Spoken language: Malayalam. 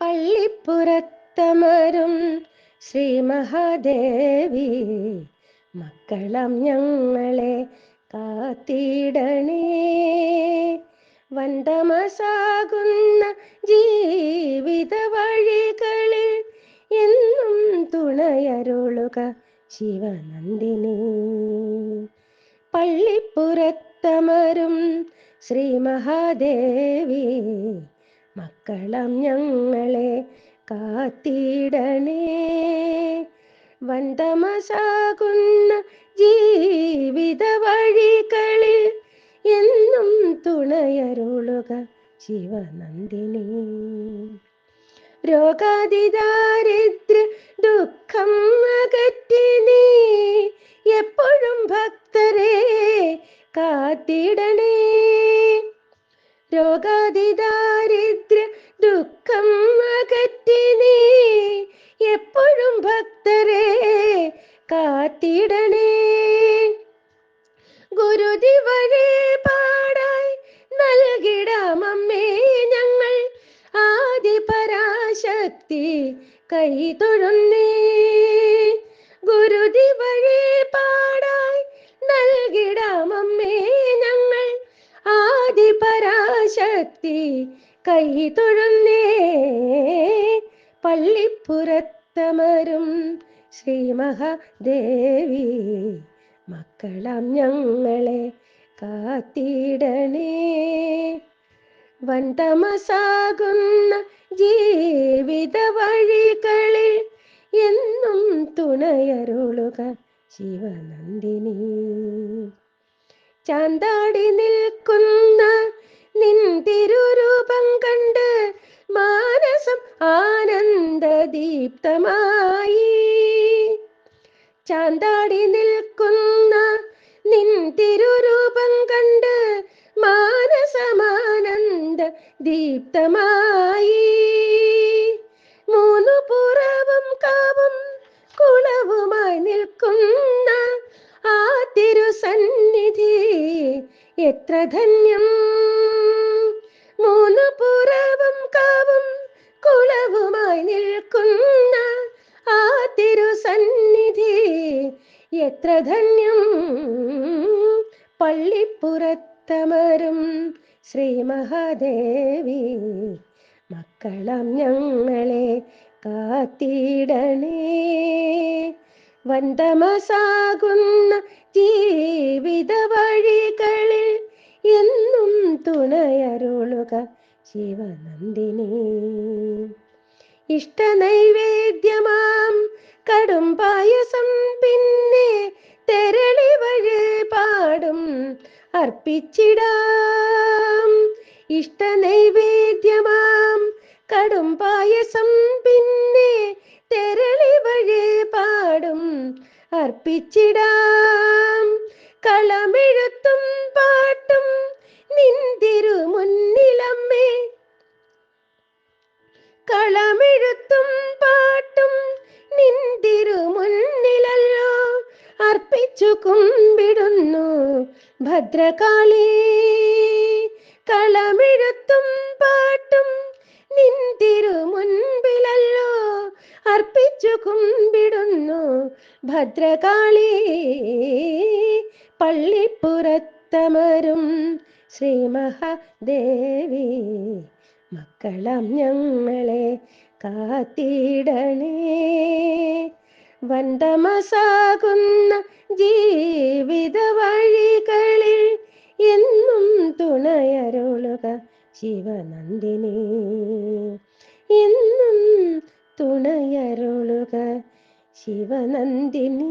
പള്ളിപ്പുറത്തമരും ശ്രീ മഹാദേവി. മക്കളം ഞങ്ങളെ കാത്തിടണേ. വണ്ടമസാകുന്ന ജീവിത വഴികളിൽ എന്നും തുണയരുളുക ശിവനന്ദിനി. പള്ളിപ്പുറത്തമരും ശ്രീ മഹാദേവി. മക്കളം ഞങ്ങളെ കാത്തിടണേ. വന്തമസാകുന്ന ജീവിത വഴികളിൽ എന്നും തുണയരുളുക ശിവനന്ദിനി. രോഗാതിദാരിദ്ര്യ ദുഃഖം അകറ്റി പരാശക്തി കൈ തൊഴുന്നേ. ഗുരുതി വഴി പാടായി നൽകിടാമമ്മേ ഞങ്ങൾ. ആദി പരാശക്തി കൈ തൊഴുന്നേ. പള്ളിപ്പുറത്തമരും ശ്രീ മഹാദേവി മക്കളം ഞങ്ങളെ കാത്തിടണേ. വന്തമസാകുന്ന ജീവിത വഴികളിൽ എന്നും തുണയരുളുക ശിവനന്ദിനി. ചാന്താടി നിൽക്കുന്ന നിൻ തിരുരൂപം കണ്ട് മാനസം ആനന്ദദീപ്തമായി. ചാന്താടി നിൽക്കുന്ന നിൻ ദീപ്തമായി. മൂന്നു പുറവും കാവും കുളവുമായി നിൽക്കുന്ന ആ തിരുസന്നിധി എത്ര ധന്യം. മൂന്നു പുറവും കാവും കുളവുമായി നിൽക്കുന്ന ആ തിരുസന്നിധി എത്ര ധന്യം. പള്ളിപ്പുറത്തമരും ശ്രീ മഹാദേവി മക്കളം ഞങ്ങളെ കാത്തിടണേ. വന്തമസാകുന്ന ജീവിത വഴികളിൽ എന്നും തുണയരുളുക ശിവനന്ദിനി. ഇഷ്ടനൈവേദ്യമാം കടും പായസം പിന്നെ തെരളി വഴി പാടും അർപ്പിച്ചിടാം. ഇഷ്ടനൈവേദ്യമാം. കടും പായസം പിന്നെ തെരളി വഴി പാടും. അർപ്പിച്ചിടാം. കളമെഴുത്തും പാട്ടും നിന്തിരു മുന്നിലമ്മേ കളമെഴുത്തും പാട്ടും നിന്തിരു മുന്നിലല്ലോ അർപ്പിച്ചു കുമ്പിടുന്നു ഭദ്രകാളി. കളമെഴുത്തും പാട്ടും നിന്തിരു മുൻപിലല്ലോ അർപ്പിച്ചു കുമ്പിടുന്നു ഭദ്രകാളി. പള്ളിപ്പുറത്തമരും ശ്രീ മഹാദേവി മക്കളം ഞങ്ങളെ കാത്തിടണേ. വന്തമസാകുന്ന ജീവിത വഴികളിൽ എന്നും തുണയരുളുക ശിവനന്ദിനി. എന്നും തുണയരുളുക ശിവനന്ദിനി.